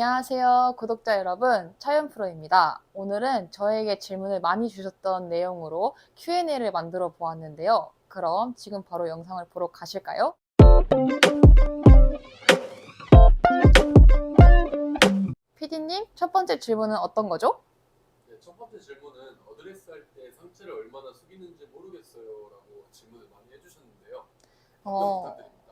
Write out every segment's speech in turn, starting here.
안녕하세요, 구독자 여러분. 차윤 프로입니다. 오늘은 저에게 질문을 많이 주셨던 내용으로 Q&A를 만들어 보았는데요. 그럼 지금 바로 영상을 보러 가실까요? PD님, 첫 번째 질문은 어떤 거죠? 네, 첫 번째 질문은 어드레스 할 때 상체를 얼마나 숙이는지 모르겠어요 라고 질문을 많이 해주셨는데요. 어, 부탁드립니다.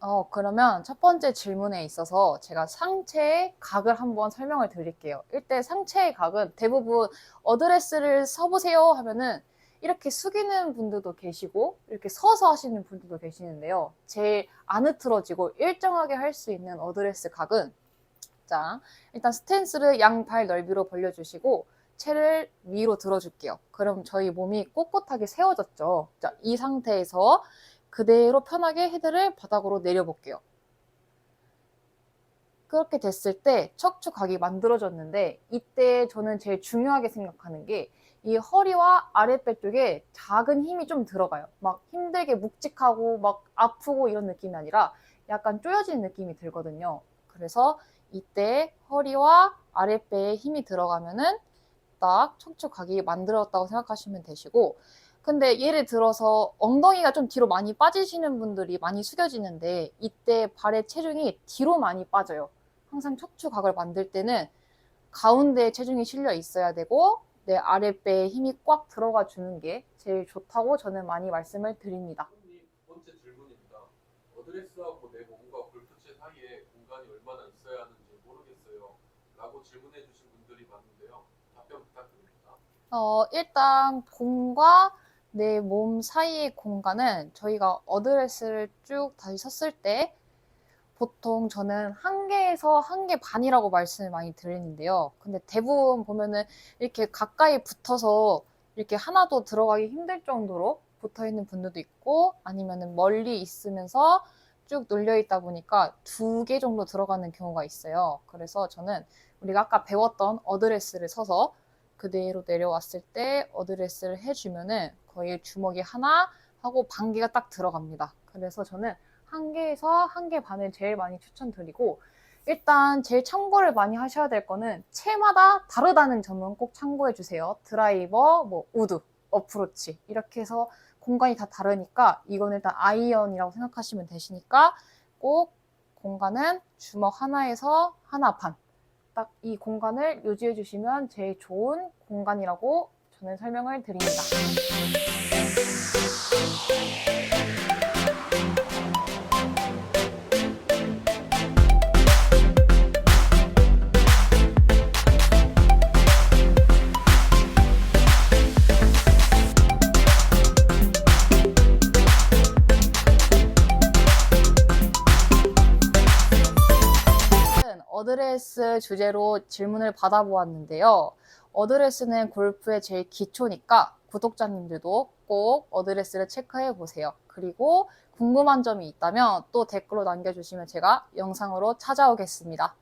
어, 그러면 첫 번째 질문에 있어서 제가 상체의 각을 한번 설명을 드릴게요. 일단 상체의 각은 대부분 어드레스를 서보세요 하면은 이렇게 숙이는 분들도 계시고 이렇게 서서 하시는 분들도 계시는데요. 제일 안 흐트러지고 일정하게 할 수 있는 어드레스 각은 자, 일단 스탠스를 양발 넓이로 벌려주시고 채를 위로 들어줄게요. 그럼 저희 몸이 꼿꼿하게 세워졌죠. 자, 이 상태에서 그대로 편하게 헤드를 바닥으로 내려볼게요. 그렇게 됐을 때 척추각이 만들어졌는데 이때 저는 제일 중요하게 생각하는 게 이 허리와 아랫배 쪽에 작은 힘이 좀 들어가요. 막 힘들게 묵직하고 막 아프고 이런 느낌이 아니라 약간 쪼여진 느낌이 들거든요. 그래서 이때 허리와 아랫배에 힘이 들어가면은 딱 척추각이 만들어졌다고 생각하시면 되시고 근데 예를 들어서 엉덩이가 좀 뒤로 많이 빠지시는 분들이 많이 숙여지는데 이때 발의 체중이 뒤로 많이 빠져요. 항상 척추각을 만들 때는 가운데에 체중이 실려 있어야 되고 내 아랫배에 힘이 꽉 들어가 주는 게 제일 좋다고 저는 많이 말씀을 드립니다. 번째 질문입니다. 어드레스하고 내 몸과 골프채 사이에 공간이 얼마나 있어야 하는지 모르겠어요. 라고 질문해 주신 분들이 많은데요. 답변 부탁드립니다. 어, 일단 공과 내 몸 사이의 공간은 저희가 어드레스를 쭉 다시 섰을 때 보통 저는 한 개에서 한 개 반이라고 말씀을 많이 드리는데요. 근데 대부분 보면은 이렇게 가까이 붙어서 이렇게 하나도 들어가기 힘들 정도로 붙어 있는 분들도 있고 아니면은 멀리 있으면서 쭉 눌려 있다 보니까 두 개 정도 들어가는 경우가 있어요. 그래서 저는 우리가 아까 배웠던 어드레스를 서서 그대로 내려왔을 때 어드레스를 해주면은 거의 주먹이 하나 하고 반 개가 딱 들어갑니다. 그래서 저는 한 개에서 한 개 반을 제일 많이 추천드리고 일단 제일 참고를 많이 하셔야 될 거는 채마다 다르다는 점은 꼭 참고해 주세요. 드라이버, 뭐 우드, 어프로치 이렇게 해서 공간이 다 다르니까 이건 일단 아이언이라고 생각하시면 되시니까 꼭 공간은 주먹 하나에서 하나 반. 딱 이 공간을 유지해 주시면 제일 좋은 공간이라고 저는 설명을 드립니다. 어드레스 주제로 질문을 받아보았는데요. 어드레스는 골프의 제일 기초니까 구독자님들도 꼭 어드레스를 체크해 보세요. 그리고 궁금한 점이 있다면 또 댓글로 남겨주시면 제가 영상으로 찾아오겠습니다.